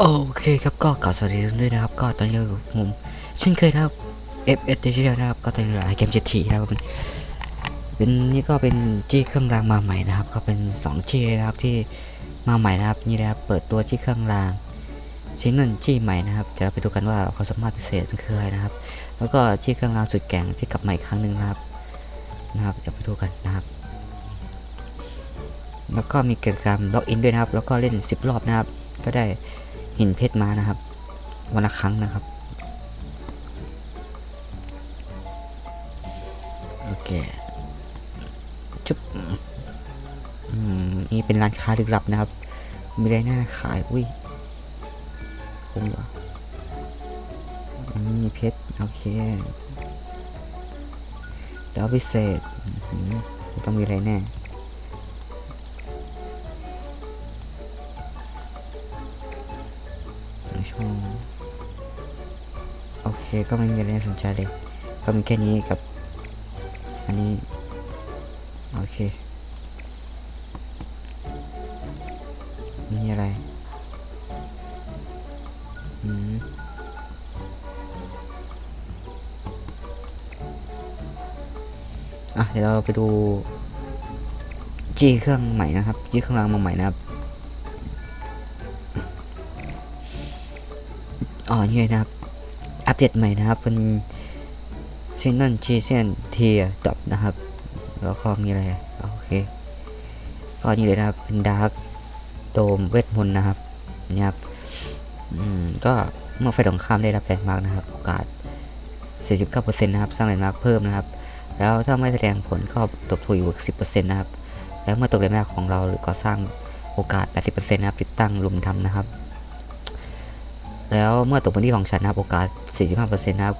โอเคครับก็กล่าวสวัสดีด้วยนะครับ ก็ตอนนี้เราอยู่กับผมเช่นเคยนะครับ F S Digital นะครับก็ตอนนี้เราไอเกมเจ็ดทีนะครับเป็นเป็นนี่ก็เป็นจี้เครื่องรางมาใหม่นะครับ ก็เป็นสองจี้นะครับที่มาใหม่นะครับนี่นะครับเปิดตัวจี้เครื่องรางชิ้นหนึ่งจี้ใหม่นะครับเดี๋ยวเราไปดูกันว่าความสามารถพิเศษมันคืออะไรนะครับ แล้วก็จี้เครื่องรางสุดแก่งที่กลับมาอีกครั้งหนึ่งนะครับนะครับเดี๋ยวไปดูกันนะครับ แล้วก็มีกิจกรรมล็อกอินด้วยนะครับ แล้วก็เล่น 10 รอบนะครับ ก็ได้ หินเพชรมานะครับ วันละครั้งนะครับ โอเคจุ๊บอืมนี่เป็นร้านค้าลึกลับนะครับ มีอะไรน่าขาย อุ้ยคุ้มเหรออันนี้มีเพชร โอเคดาวพิเศษต้องมีอะไรแน่ เคก็ไม่มีอะไรน่าสนใจเลย ก็มีแค่นี้กับ อันนี้ โอเค มีอะไร อืมอะเดี๋ยวเราไปดูจี้เครื่องใหม่นะครับจี้เครื่องรางมาใหม่นะครับอ๋อนี่เลยนะครับ เดตใหม่นะครับเป็นซินน l ชีเซนเทียดอบนะครับ แล้วก็มีอะไร โอเค ก็นี่เลยนะครับ เป็นดาร์กโดมเวทมนต์นะครับนี่ครับอืมก็เมื่อไฟตรงข้ามได้รับแรงมากนะครับ โอกาส 49%นะครับ สร้างแรงมากเพิ่มนะครับ แล้วถ้าไม่แสดงผลก็ตกถูกอยู่10%นะครับ แล้วเมื่อตกแรงมากของเราหรือก่อสร้างโอกาส 80%นะครับติดตั้งลุมดำนะครับ แล้วเมื่อตกพื้นที่ของฉันนะครับโอกาส 45%นะครับ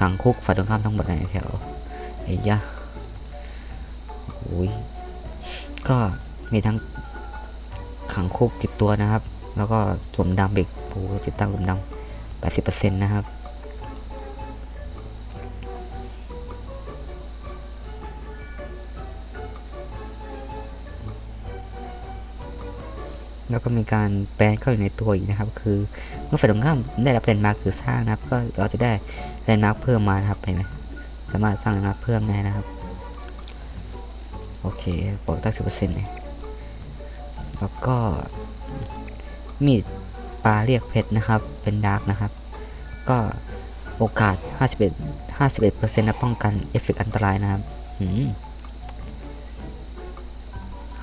กังคุกฝ่ายตรงข้ามทั้งหมดในแถวไอ้ยะโอ้ยก็มีทั้งขังคุกติดตัวนะครับ แล้วก็หลุมดำอีกโอ้ติดตั้งหลุมดำ80%นะครับ แล้วก็มีการแปลนเข้าอยู่ในตัวอีกนะครับ คือเมื่อฝ่ายตรงข้ามได้รับแลนด์มาร์คคือสร้างนะครับ ก็เราจะได้แลนด์มาร์คเพิ่มมานะครับเห็นไหมสามารถสร้างแลนด์มาร์คเพิ่มได้นะครับ โอเคปกตั้งสิบเปอร์เซ็นต์เลยแล้วก็มีดปลาเรียกเพชรนะครับ เป็นดาร์กนะครับ ก็โอกาส 51 51%นะป้องกันเอฟเฟกต์อันตรายนะครับ อืม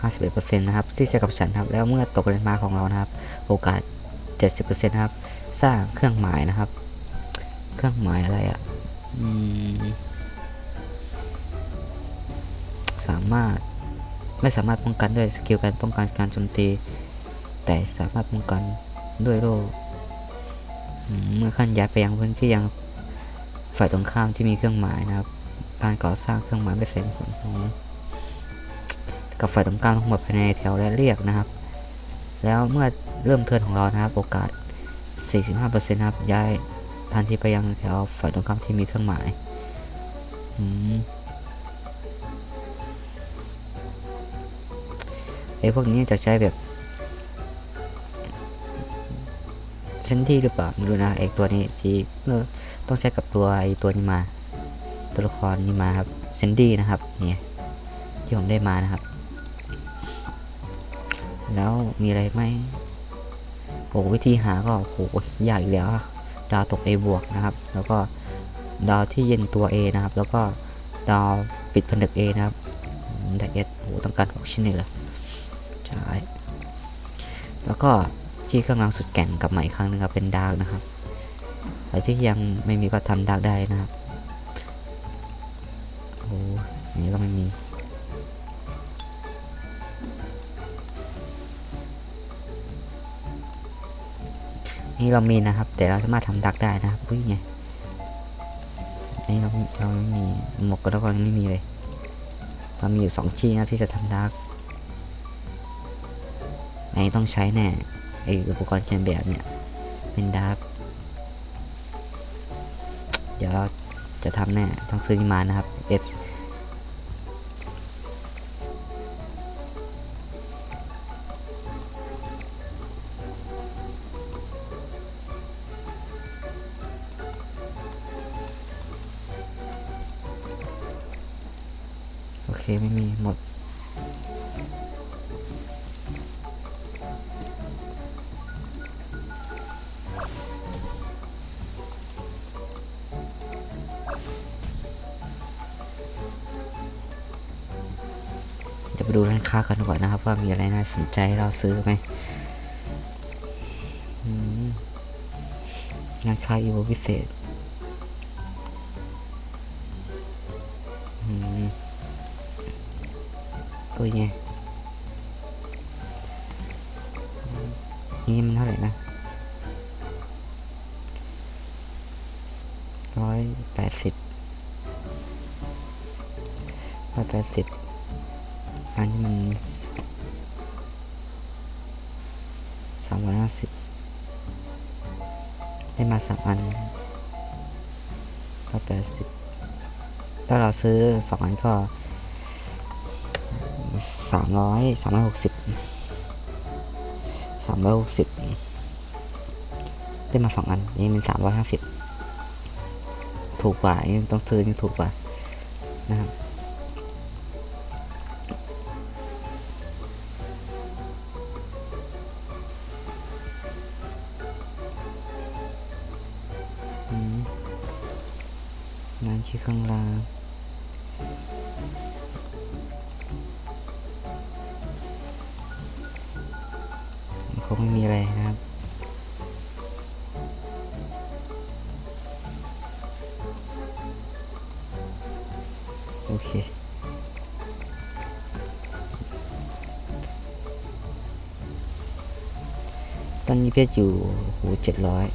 51%นะครับที่ใช้กับฉันครับแล้วเมื่อตกเลนมาของเรานะครับ โอกาส 70%นะครับ สร้างเครื่องหมายนะครับ เครื่องหมายอะไรอะ่ะสามารถไม่สามารถป้องกันด้วยสกิลการป้องกันการโจมตี แต่สามารถป้องกันด้วยโล่เมื่อขั้นย้ายไปยังพื้นที่ยังฝ่ายตรงข้ามที่มีเครื่องหมายนะครับ การก่อสร้างเครื่องหมายไม่เสร็จผลของ กับฝ่ายตรงกลางทั้งหมดภายในแถวและเรียกนะครับ แล้วเมื่อเริ่มเทิร์นของเรานะครับ โอกาส 45%นะครับย้ายทันทีไปยังแถวฝ่ายตรงข้ามที่มีเครื่องหมายอืมไอ้พวกนี้จะใช้แบบชั้นที่หรือเปล่าไม่รู้นะไอ้ตัวนี้ที่เออต้องใช้กับตัวไอ้ตัวนี้มา ตัวละครนี้มาครับเซนดี้นะครับ เนี่ยที่ผมได้มานะครับ แล้วมีอะไรไหมโอ้วิธีหาก็โหยากอีกแล้วดาวตก A บวกนะครับ แล้วก็ดาวที่เย็นตัว A นะครับ แล้วก็ดาวปิดผนึก A นะครับไดเอสโหต้องการหกชิ้นเลยเหรอใช่แล้วก็ที่เครื่องรางสุดแก่งกลับมาอีกครั้งหนึงครับเป็นดาร์กนะครับใครที่ยังไม่มีก็ทำดาร์กได้นะครับโอ้นนี้ก็ไม่มี นี่เรามีนะครับ แต่เราสามารถทำดักได้นะครับอุ้ยไงอันนี้เราเราไม่มีหมวกกระดกยังไม่มีเลย เรามีอยู่สองชิ้นนะที่จะทำดักอันนี้ต้องใช้แน่ไออุปกรณ์เขียนแบบเนี่ยเป็นดักเดี๋ยวเราจะทำแน่ต้องซื้อนี่มานะครับ S ไม่มีหมด เดี๋ยวไปดูร้านค้ากันก่อนนะครับว่ามีอะไรน่าสนใจให้เราซื้อไหมอืมร้านค้าอีโวพิเศษ ตัวไงนี่มันเท่าไหร่นะร้อยแปดสิบร้อยแปดสิบอันนี้มันสามร้อยห้าสิบได้มาสามอันก็แปดสิบถ้าเราซื้อสองอันก็ สามร้อยสามร้อยหกสิบสามร้อยหกสิบได้มาสองอันนี่มันสามร้อยห้าสิบถูกกว่านี่ต้องซื้อนี่ถูกกว่านะครับอืมร้านชื่อข้างลา งไม่มีอะไรนะครับ โอเคตอนนี้เพชรอยู่หูเจ็ดร้อย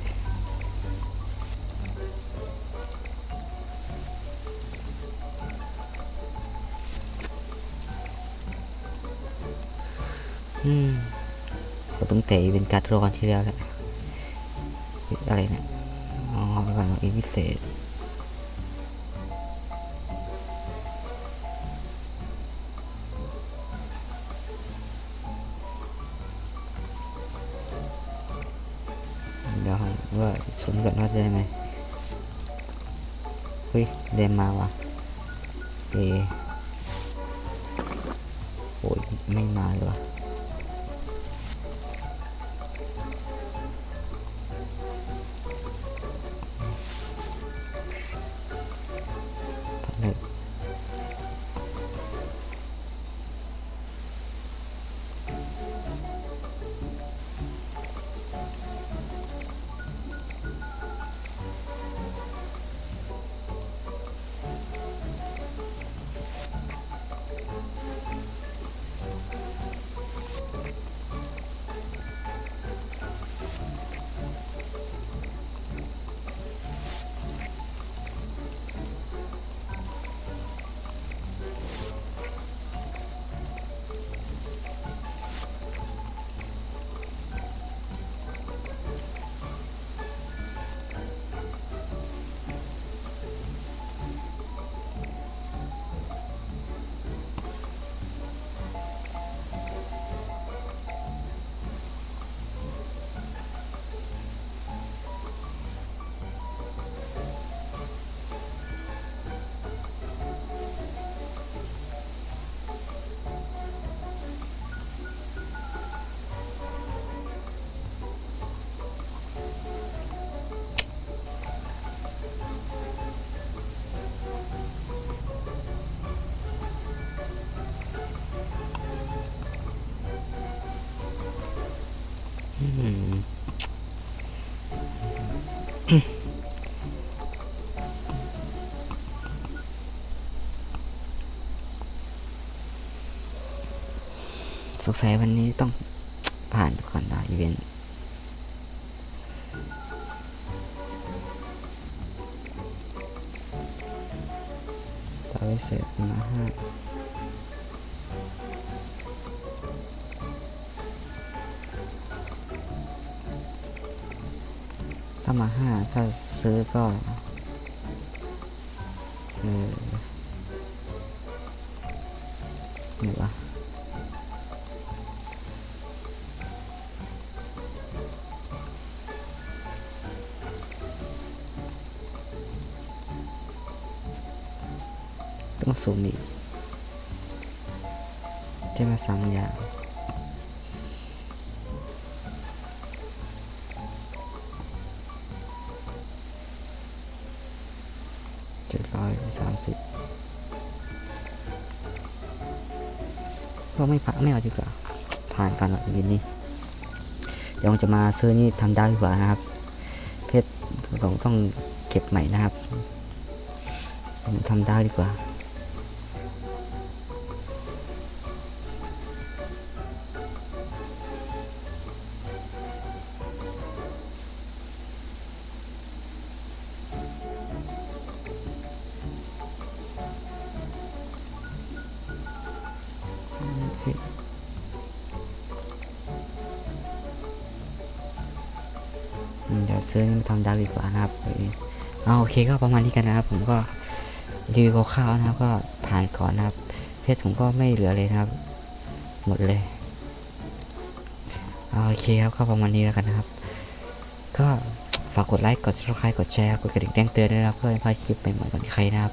นการ์ดรอนที่แล้วแหละอะไรเนะี่ยอ๋อไปก่อนอาเองพิเศษเดี๋ยวว่าสมกันว่าจะได้ไหมเฮ้ยเดนมาว่ะเอโอ้ยไม่มาเลยว่ะ สงสัยวันนี้ต้องผ่านก่อนนะอีเวนต์ต่อไปเสร็จมาห้าามาห้าถ้าซื้อก็เออไหนวะต้องซูมอีกใช่ไหมสามอย่าง ก็ไม่ผ่านไม่เอาดีกว่า ผ่านกันหรอกวินนี้เดี๋ยวจะมาซื้อนี่ทำดาไดีกว่านะครับ เพชรผมต้องเก็บใหม่นะครับผมทำดาวดีกว่า ซื้อมาทำดาวดีกว่านะครับเออเอาโอเคก็ประมาณนี้กันนะครับ ผมก็รีวิวคร่าวๆนะครับก็ผ่านก่อนนะครับ เพชรผมก็ไม่เหลือเลยนะครับ หมดเลยโอเคครับก็ประมาณนี้แล้วกันนะครับ ก็ฝากกดไลค์กด subscribe กดแชร์กดกระดิ่งแจ้งเตือนด้วยนะเพื่อไม่พลาดคลิปใหม่ๆก่อนใครนะครับ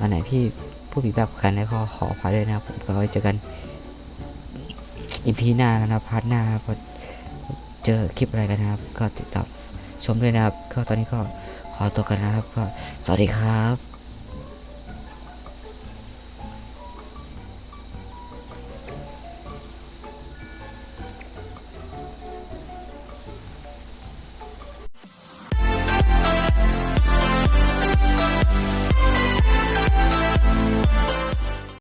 อันไหนพี่ผู้ผิดแบบกันแล้วก็ขออภัยด้วยนะครับผมก็ไว้เจอกันอีพีหน้านะครับพาร์ทหน้าครับเจอคลิปอะไรกันนะครับ ก็ติดตาม ชมด้วยนะครับ ก็ตอนนี้ก็ขอตัวกันนะครับ ก็สวัสดีครับ